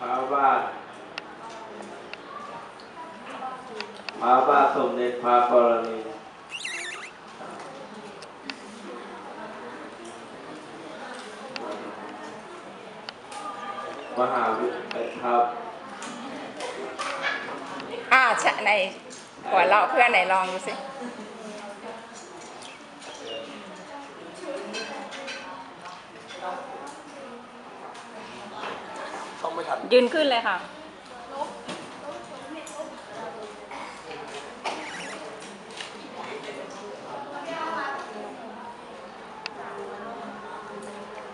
พระบาทพระบาทสมเด็จพระปรมินมหาวิทยาลัยครับอ่าชะในหัวเราะเพื่อนไหนลองดูสิ ต้องไม่ ทัน ยืนขึ้นเลยค่ะ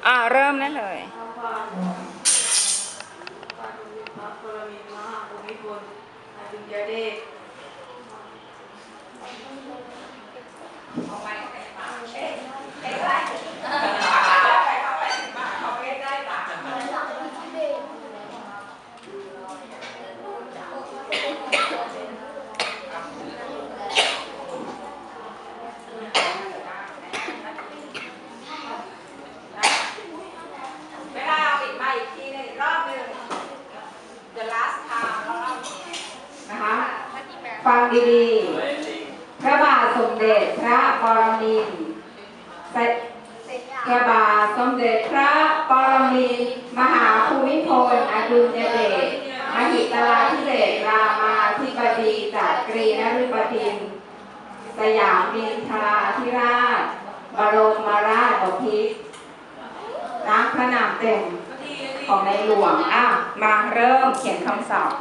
อ่าเริ่มได้เลยเวลาเอาอีกมาอีกทีหนึงอีกรอบหนึ่ง the last time รอบนี้ นะคะ ฟังดีๆ พระบาทสมเด็จพระปรมินทรเสด็จพระบาทสมเด็จพระปรมินทรมหาภูมิพลอดุลยเดชมหิตลาธิเบศรามาธิบดีจากรีนฤบดิน สยามมินทราธิราช บรมาราชบพิตรรักพระนามเต็มของในหลวง อะ มาเริ่มเขียนคำศัพท์